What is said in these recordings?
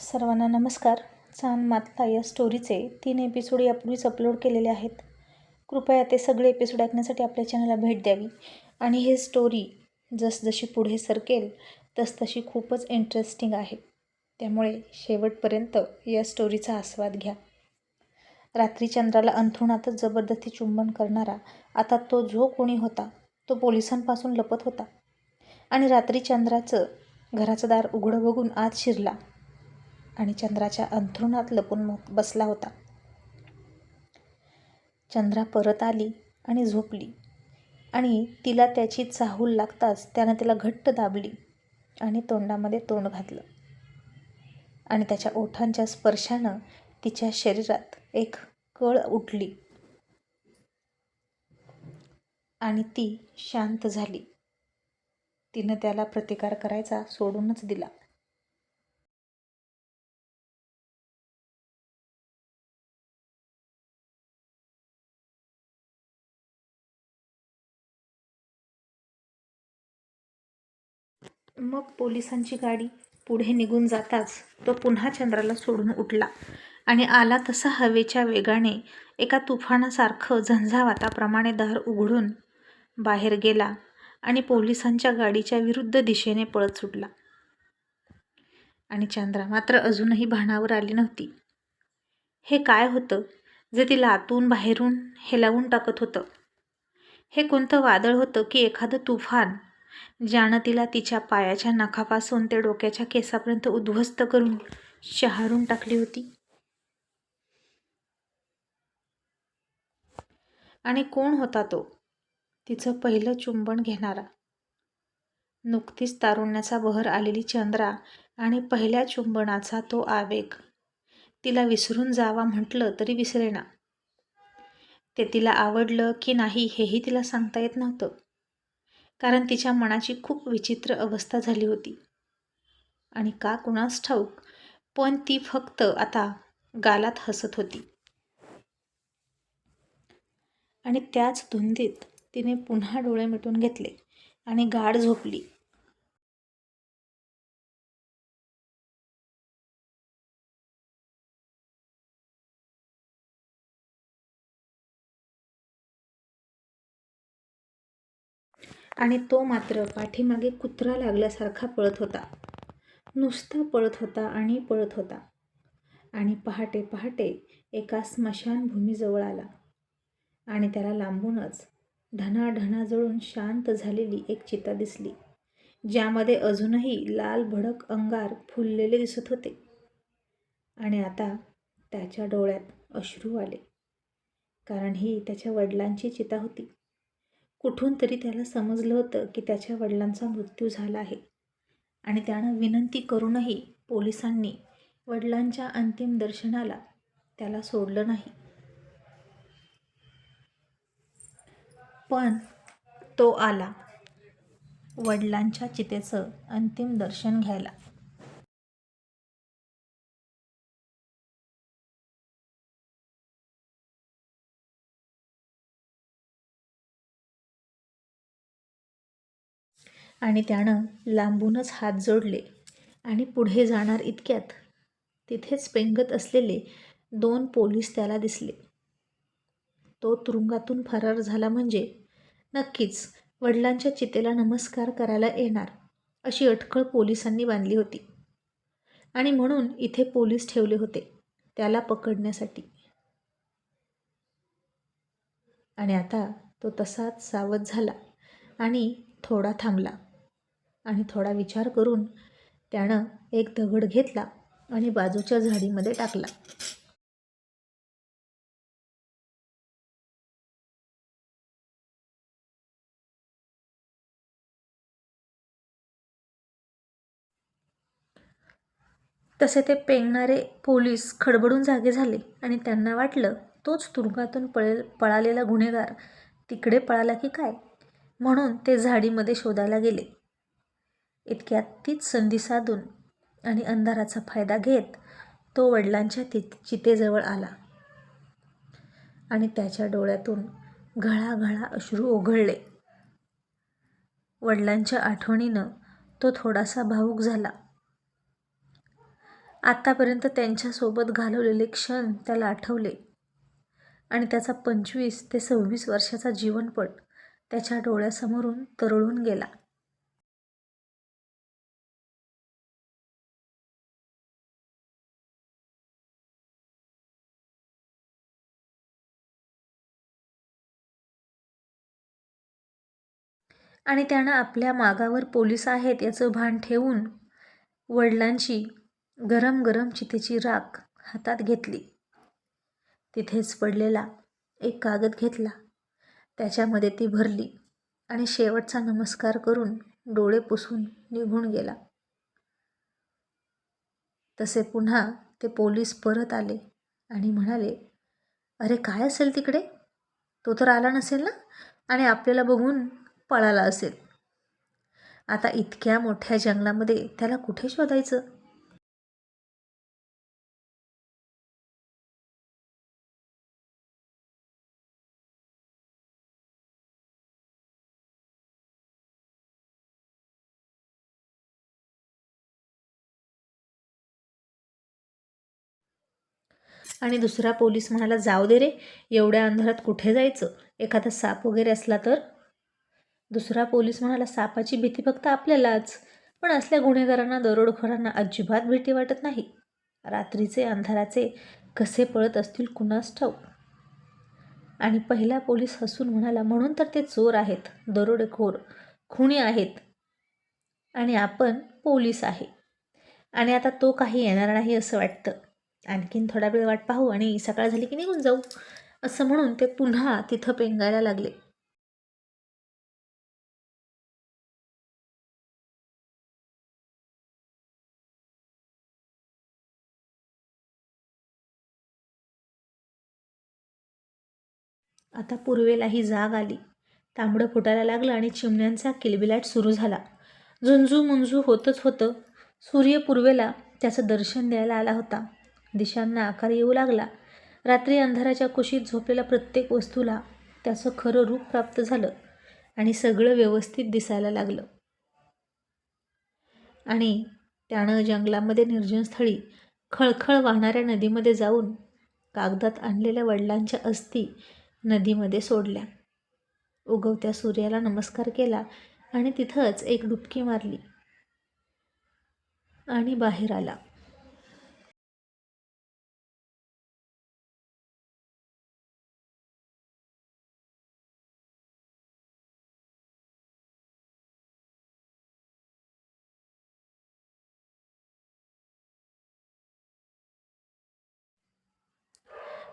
सर्वांना नमस्कार. चांद मातला या स्टोरीचे तीन एपिसोड यापूर्वीच अपलोड केलेले आहेत. कृपया ते सगळे एपिसोड ऐकण्यासाठी आपल्या चॅनलला भेट द्यावी. आणि हे स्टोरी जसजशी पुढे सरकेल तसतशी खूपच इंटरेस्टिंग आहे. त्यामुळे शेवटपर्यंत या स्टोरीचा आस्वाद घ्या. रात्री चंद्राला अंथरुणातच जबरदस्ती चुंबन करणारा आता तो जो कोणी होता तो पोलिसांपासून लपत होता. आणि रात्री चंद्राचं घराचं दार उघडं बघून आत शिरला. आणि चंद्राच्या अंथरुणात लपून बसला होता. चंद्रा परत आली आणि झोपली. आणि तिला त्याची चाहूल लागताच त्यानं तिला घट्ट दाबली आणि तोंडामध्ये तोंड घातलं. आणि त्याच्या ओठांच्या स्पर्शानं तिच्या शरीरात एक कळ उठली. आणि ती शांत झाली. तिनं त्याला प्रतिकार करायचा सोडूनच दिला. मग पोलिसांची गाडी पुढे निघून जाताच तो पुन्हा चंद्राला सोडून उठला आणि आला तसा हवेच्या वेगाने एका तुफानासारखं झंझावाताप्रमाणे दार उघडून बाहेर गेला आणि पोलिसांच्या गाडीच्या विरुद्ध दिशेने पळत सुटला. आणि चंद्रा मात्र अजूनही भानावर आली नव्हती. हे काय होतं जे तिला आतून बाहेरून हेलावून टाकत होतं? हे कोणतं वादळ होतं की एखादं तुफान ज्यानं तिला तिच्या पायाच्या नखापासून ते डोक्याच्या केसापर्यंत उद्ध्वस्त करून शहारून टाकली होती. आणि कोण होता तो? तिचं पहिलं चुंबन घेणारा. नुकतीच तारुण्याचा बहर आलेली चंद्रा आणि पहिल्या चुंबनाचा तो आवेग. तिला विसरून जावा म्हटलं तरी विसरेना. ते तिला आवडलं की नाही हेही तिला सांगता येत नव्हतं. कारण तिच्या मनाची खूप विचित्र अवस्था झाली होती. आणि का कुणास ठाऊक पण ती फक्त आता गालात हसत होती. आणि त्याच धुंदीत तिने पुन्हा डोळे मिटून घेतले आणि गाढ झोपली. आणि तो मात्र पाठीमागे कुत्रा लागल्यासारखा पळत होता. नुसता पळत होता आणि पळत होता. आणि पहाटे पहाटे एका स्मशानभूमीजवळ आला. आणि त्याला लांबूनच ढणाढणा जळून शांत झालेली एक चिता दिसली ज्यामध्ये अजूनही लाल भडक अंगार फुललेले दिसत होते. आणि आता त्याच्या डोळ्यात अश्रू आले कारण ही त्याच्या वडिलांची चिता होती. कुठून तरी त्याला समजलं होतं की त्याच्या वडिलांचा मृत्यू झाला आहे. आणि त्यानं विनंती करूनही पोलिसांनी वडिलांच्या अंतिम दर्शनाला त्याला सोडलं नाही. पण तो आला वडिलांच्या चितेचं अंतिम दर्शन घ्यायला. आणि त्यानं लांबूनच हात जोडले आणि पुढे जाणार इतक्यात तिथेच पेंगत असलेले दोन पोलीस त्याला दिसले. तो तुरुंगातून फरार झाला म्हणजे नक्कीच वडिलांच्या चितेला नमस्कार करायला येणार अशी अटकळ पोलिसांनी बांधली होती. आणि म्हणून इथे पोलीस ठेवले होते त्याला पकडण्यासाठी. आणि आता तो तसाच सावध झाला आणि थोडा थांबला. आणि थोडा विचार करून त्यानं एक दगड घेतला आणि बाजूच्या झाडीमध्ये टाकला. तसे ते पेंगणारे पोलीस खडबडून जागे झाले आणि त्यांना वाटलं तोच तुरुंगातून पळेल पळालेला गुन्हेगार तिकडे पळाला की काय? म्हणून ते झाडीमध्ये शोधायला गेले. इतक्यात तीच संधी साधून आणि अंधाराचा फायदा घेत तो वडिलांच्या ति चितेजवळ आला. आणि त्याच्या डोळ्यातून घळाघळा अश्रू ओघळले. वडिलांच्या आठवणीनं तो थोडासा भावूक झाला. आत्तापर्यंत त्यांच्यासोबत घालवलेले क्षण त्याला आठवले. आणि त्याचा पंचवीस ते सव्वीस वर्षाचा जीवनपट त्याच्या डोळ्यासमोरून तरळून गेला. आणि त्यानं आपल्या मागावर पोलीस आहेत याचं भान ठेवून वडिलांची गरम गरम चितेची राख हातात घेतली. तिथेच पडलेला एक कागद घेतला. त्याच्यामध्ये ती भरली आणि शेवटचा नमस्कार करून डोळे पुसून निघून गेला. तसे पुन्हा ते पोलीस परत आले आणि म्हणाले अरे काय असेल तिकडे? तो तर आला नसेल ना? आणि आपल्याला बघून पळाला असेल. आता इतक्या मोठ्या जंगलामध्ये त्याला कुठे शोधायचं? आणि दुसरा पोलीस म्हणाला जाऊ दे रे एवढ्या अंधारात कुठे जायचं? एखादा साप वगैरे असला तर? दुसरा पोलीस म्हणाला सापाची भीती फक्त आपल्यालाच. पण असल्या गुन्हेगारांना दरोडखोरांना अजिबात भीती वाटत नाही. रात्रीचे अंधाराचे कसे पळत असतील कुणास ठाऊक? आणि पहिला पोलीस हसून म्हणाला म्हणून तर ते चोर आहेत दरोडेखोर खुणी आहेत. आणि आपण पोलीस आहे. आणि आता तो काही येणार नाही असं वाटतं. आणखीन थोडा वेळ वाट पाहू आणि सकाळ झाली की निघून जाऊ. असं म्हणून ते पुन्हा तिथं पेंगायला लागले. आता पूर्वेला ही जाग आली. तांबडं फुटायला लागलं आणि चिमण्यांचा किलबिलाट सुरू झाला. झुंजू मुंजू होतच होतं. सूर्य पूर्वेला त्याचं दर्शन द्यायला आला होता. दिशांना आकार येऊ लागला. रात्री अंधाराच्या कुशीत झोपलेल्या प्रत्येक वस्तूला त्याचं खरं रूप प्राप्त झालं आणि सगळं व्यवस्थित दिसायला लागलं. आणि त्यानं जंगलामध्ये निर्जनस्थळी खळखळ वाहणाऱ्या नदीमध्ये जाऊन कागदात आणलेल्या वडिलांच्या अस्थी नदीमध्ये सोडल्या. उगवत्या सूर्याला नमस्कार केला आणि तिथंच एक डुबकी मारली आणि बाहेर आला.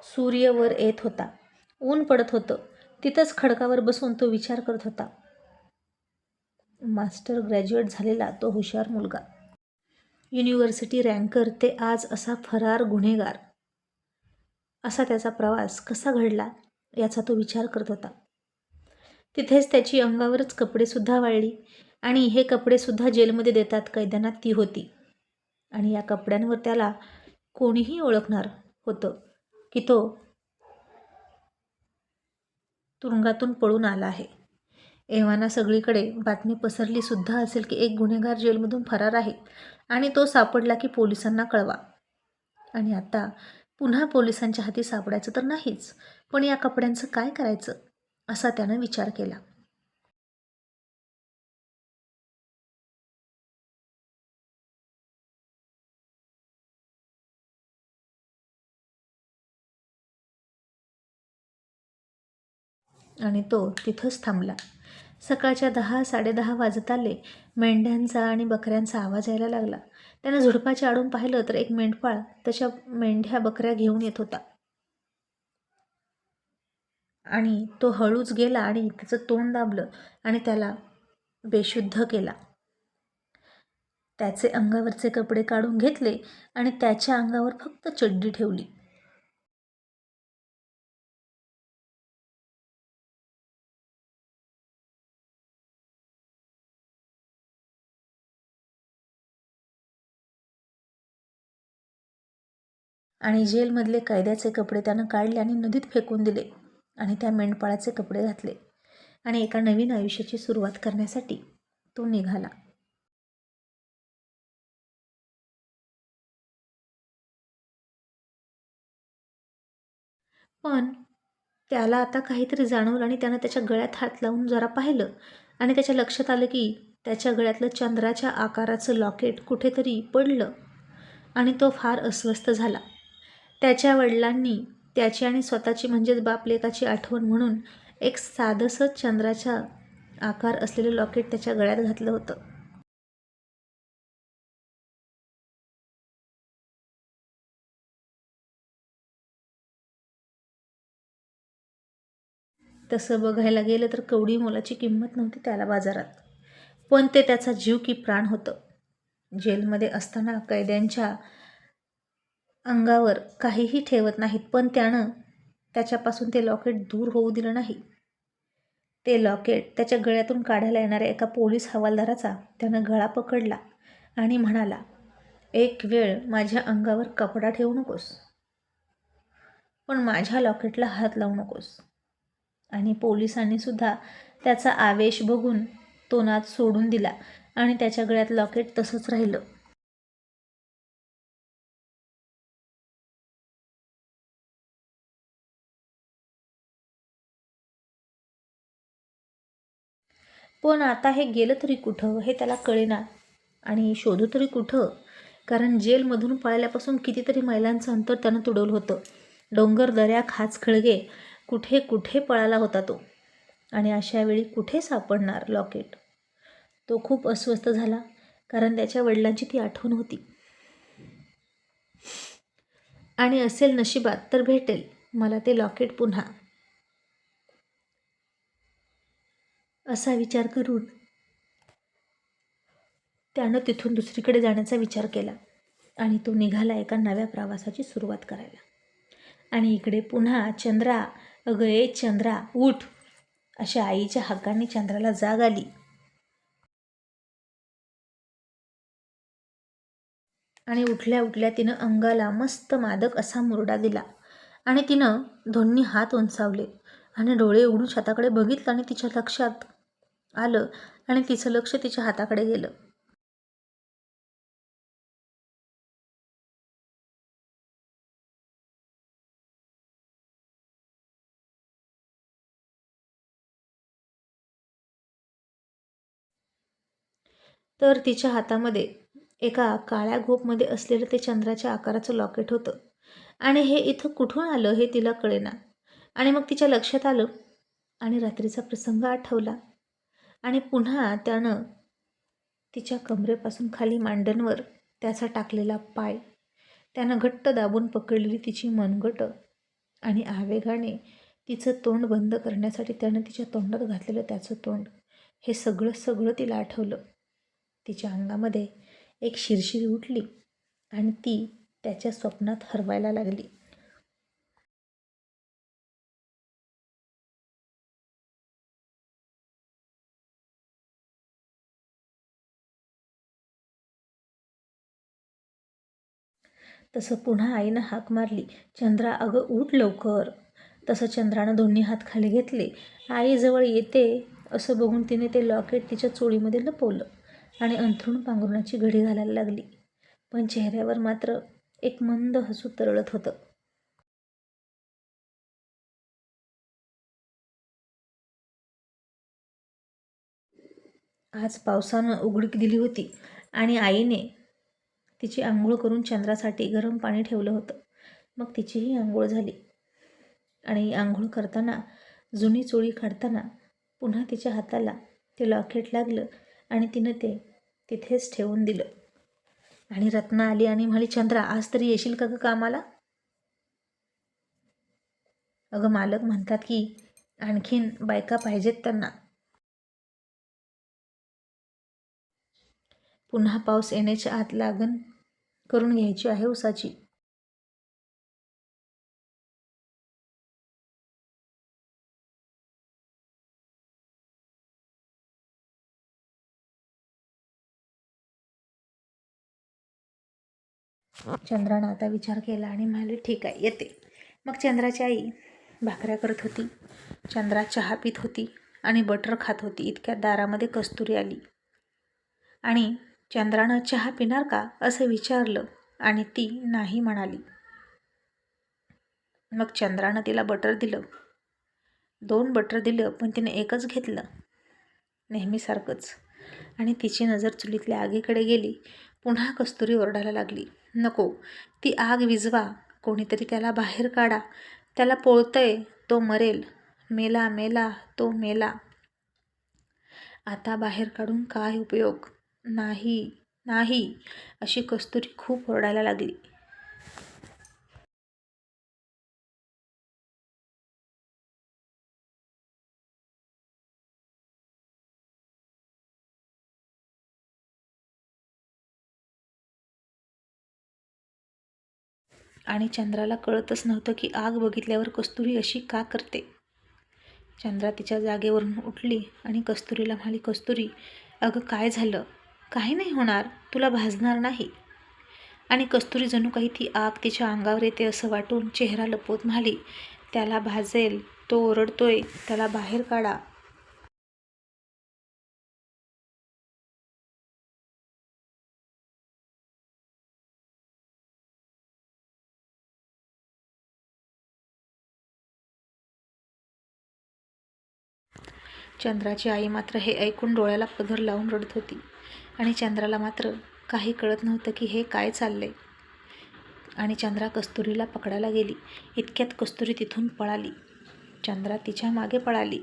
सूर्य वर येत होता. ऊन पडत होतं. तिथंच खडकावर बसून तो विचार करत होता. मास्टर ग्रॅज्युएट झालेला तो हुशार मुलगा. युनिव्हर्सिटी रँकर ते आज असा फरार गुन्हेगार. असा त्याचा प्रवास कसा घडला याचा तो विचार करत होता. तिथेच त्याची अंगावरच कपडेसुद्धा वाळली आणि हे कपडेसुद्धा जेलमध्ये देतात कैद्यांना ती होती. आणि या कपड्यांवर त्याला कोणीही ओळखणार होतं की तो तुरुंगातून पळून आला आहे. एव्हाना सगळीकडे बातमी पसरली सुद्धा असेल की एक गुन्हेगार जेलमधून फरार आहे आणि तो सापडला की पोलिसांना कळवा. आणि आता पुन्हा पोलिसांच्या हाती सापडायचं तर नाहीच पण या कपड्यांचं काय करायचं? असा त्यानं विचार केला. आणि तो तिथंच थांबला. सकाळच्या दहा साडेदहा वाजत आले. मेंढ्यांचा आणि बकऱ्यांचा आवाज यायला लागला. त्यानं झुडपाच्या आडून पाहिलं तर एक मेंढपाळ त्याच्या मेंढ्या बकऱ्या घेऊन येत होता. आणि तो हळूच गेला आणि त्याचं तोंड दाबलं आणि त्याला बेशुद्ध केला. त्याचे अंगावरचे कपडे काढून घेतले आणि त्याच्या अंगावर फक्त चड्डी ठेवली. आणि जेलमधले कैद्याचे कपडे त्यानं काढले आणि नदीत फेकून दिले आणि त्या मेंढपाळाचे कपडे घातले. आणि एका नवीन आयुष्याची सुरुवात करण्यासाठी तो निघाला. पण त्याला आता काहीतरी जाणवलं आणि त्यानं त्याच्या गळ्यात हात लावून जरा पाहिलं आणि त्याच्या लक्षात आलं की त्याच्या गळ्यातलं चंद्राच्या आकाराचं लॉकेट कुठेतरी पडलं आणि तो फार अस्वस्थ झाला. त्याच्या वडिलांनी त्याची आणि स्वतःची म्हणजेच बापलेकाची आठवण म्हणून एक साधसं चंद्राच्या आकार असलेलं लॉकेट त्याच्या गळ्यात घातलं होतं. तसं बघायला गेलं तर कवडी मोलाची किंमत नव्हती त्याला बाजारात. पण ते त्याचा जीव की प्राण होतं. जेलमध्ये असताना कैद्यांच्या अंगावर काहीही ठेवत नाहीत पण त्यानं त्याच्यापासून ते लॉकेट दूर होऊ दिलं नाही. ते लॉकेट त्याच्या गळ्यातून काढायला येणाऱ्या एका पोलीस हवालदाराचा त्यानं गळा पकडला आणि म्हणाला एक वेळ माझ्या अंगावर कपडा ठेवू नकोस पण माझ्या लॉकेटला हात लावू नकोस. आणि पोलिसांनी सुद्धा त्याचा आवेश बघून तो नाद सोडून दिला आणि त्याच्या गळ्यात लॉकेट तसंच राहिलं. पण आता हे गेलं तरी कुठं हे त्याला कळेना. आणि शोधू तरी कुठं? कारण जेलमधून पळाल्यापासून कितीतरी मैलांचं अंतर त्यानं तुडवलं होतं. डोंगर दऱ्या खाच खळगे कुठे कुठे पळाला होता तो. आणि अशा वेळी कुठे सापडणार लॉकेट? तो खूप अस्वस्थ झाला कारण त्याच्या वडिलांची ती आठवण होती. आणि असेल नशिबात तर भेटेल. मला ते लॉकेट पुन्हा. असा विचार करून त्यानं तिथून दुसरीकडे जाण्याचा विचार केला आणि तो निघाला एका नव्या प्रवासाची सुरुवात करायला. आणि इकडे पुन्हा चंद्रा अगं ए चंद्रा उठ! अशा आईच्या हक्काने चंद्राला जाग आली. आणि उठल्या उठल्या तिनं अंगाला मस्त मादक असा मुरडा दिला आणि तिनं दोन्ही हात उंचावले आणि डोळे उघडून छताकडे बघितलं आणि तिच्या लक्षात आलं आणि तिचं लक्ष तिच्या हाताकडे गेलं. तर तिच्या हातामध्ये एका काळ्या घोपमध्ये असलेलं ते चंद्राच्या आकाराचं लॉकेट होतं. आणि हे इथं कुठून आलं हे तिला कळेना. आणि मग तिच्या लक्षात आलं आणि रात्रीचा प्रसंग आठवला. आणि पुन्हा त्यानं तिच्या कमरेपासून खाली मांडणवर त्याचा टाकलेला पाय त्यानं घट्ट दाबून पकडलेली तिची मनगट आणि आवेगाने तिचं तोंड बंद करण्यासाठी त्यानं तिच्या तोंडात घातलेलं त्याचं तोंड हे सगळं सगळं तिला आठवलं. तिच्या अंगामध्ये एक शिरशिरी उठली आणि ती त्याच्या स्वप्नात हरवायला लागली. तसं पुन्हा आईनं हाक मारली चंद्रा अगं उठ लवकर. तसं चंद्रानं दोन्ही हात खाली घेतले आईजवळ येते. असं बघून तिने ते लॉकेट तिच्या चोळीमध्ये लपवलं आणि अंथरूण पांघरुणाची घडी घालायला लागली. पण चेहऱ्यावर मात्र एक मंद हसू तरळत होतं. आज पावसानं उघडीक दिली होती आणि आईने तिची आंघोळ करून चंद्रासाठी गरम पाणी ठेवलं होतं. मग तिचीही आंघोळ झाली. आणि आंघोळ करताना जुनी चोळी काढताना पुन्हा तिच्या हाताला ते लॉकेट लागलं आणि तिनं ते तिथेच ठेवून दिलं. आणि रत्ना आली आणि म्हणाली चंद्रा आज तरी येशील का गं कामाला? अगं मालक म्हणतात की आणखीन बायका पाहिजेत त्यांना. पुन्हा पाऊस येण्याच्या आत लागण करून घ्यायची आहे उसाची चंद्रानं आता विचार केला आणि म्हणाले ठीक आहे येते. मग चंद्राची आई भाकऱ्या करत होती. चंद्रा चहा पित होती आणि बटर खात होती. इतक्या दारामध्ये कस्तुरी आली. आणि चंद्रानं चहा पिणार का? असं विचारलं आणि ती नाही म्हणाली. मग चंद्रानं तिला बटर दिलं. दोन बटर दिलं पण तिने एकच घेतलं. नेहमीसारखंच. आणि तिची नजर चुलीतल्या आगीकडे गेली. पुन्हा कस्तुरी ओरडायला लागली. नको ती आग विझवा. कोणीतरी त्याला बाहेर काढा. त्याला पोळतंय तो मरेल. मेला मेला तो मेला. आता बाहेर काढून काय उपयोग? नाही नाही अशी कस्तुरी खूप ओरडायला लागली. आणि चंद्राला कळतच नव्हतं की आग बघितल्यावर कस्तुरी अशी का करते. चंद्रा तिच्या जागेवरून उठली आणि कस्तुरीला म्हणाली कस्तुरी अगं काय झालं? काही नाही होणार तुला भाजणार नाही. आणि कस्तुरी जणू काही ती आग तिच्या अंगावर येते असं वाटून चेहरा लपवत म्हणाली त्याला भाजेल तो ओरडतोय त्याला बाहेर काढा. चंद्राची आई मात्र हे ऐकून डोळ्याला पदर लावून रडत होती. आणि चंद्राला मात्र काही कळत नव्हतं की हे काय चाललंय. आणि चंद्रा कस्तुरीला पकडायला गेली. इतक्यात कस्तुरी तिथून पळाली. चंद्रा तिच्यामागे पळाली.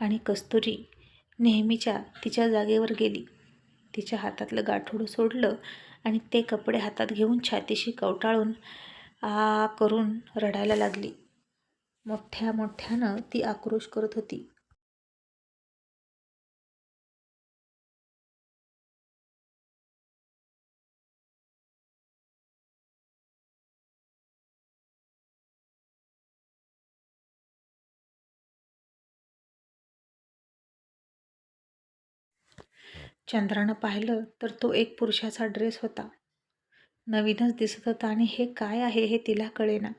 आणि कस्तुरी नेहमीच्या तिच्या जागेवर गेली. तिच्या हातातलं गाठोडं सोडलं आणि ते कपडे हातात घेऊन छातीशी कवटाळून आ करून रडायला लागली. मोठ्या मोठ्यानं ती आक्रोश करत होती. चंद्रानं पाहिलं तर तो एक पुरुषाचा ड्रेस होता. नवीनच दिसत होता आणि हे काय आहे हे तिला कळेना.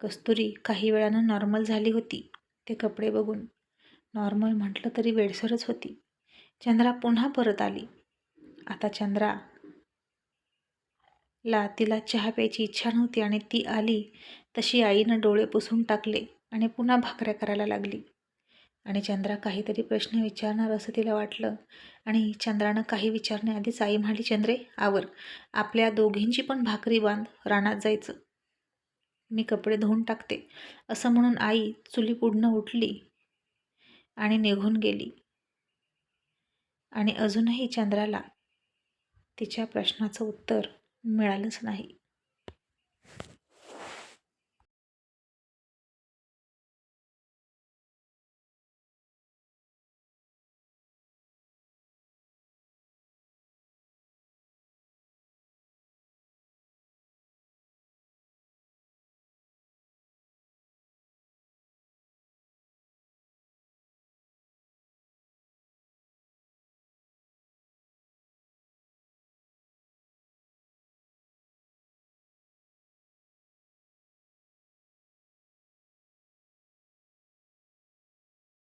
कस्तुरी काही वेळानं नॉर्मल झाली होती ते कपडे बघून. नॉर्मल म्हटलं तरी वेडसरच होती. चंद्रा पुन्हा परत आली. आता चंद्रा ला तिला चहा प्यायची इच्छा नव्हती आणि ती आली तशी आईनं डोळे पुसून टाकले आणि पुन्हा भाकऱ्या करायला लागली. आणि चंद्रा काहीतरी प्रश्न विचारणार असं तिला वाटलं. आणि चंद्रानं काही विचारण्याआधीच आई म्हणाली चंद्रे आवर. आपल्या दोघींची पण भाकरी बांध रानात जायचं. मी कपडे धुवून टाकते. असं म्हणून आई चुली पुढनं उठली आणि निघून गेली. आणि अजूनही चंद्राला तिच्या प्रश्नाचं उत्तर मिळालंच नाही.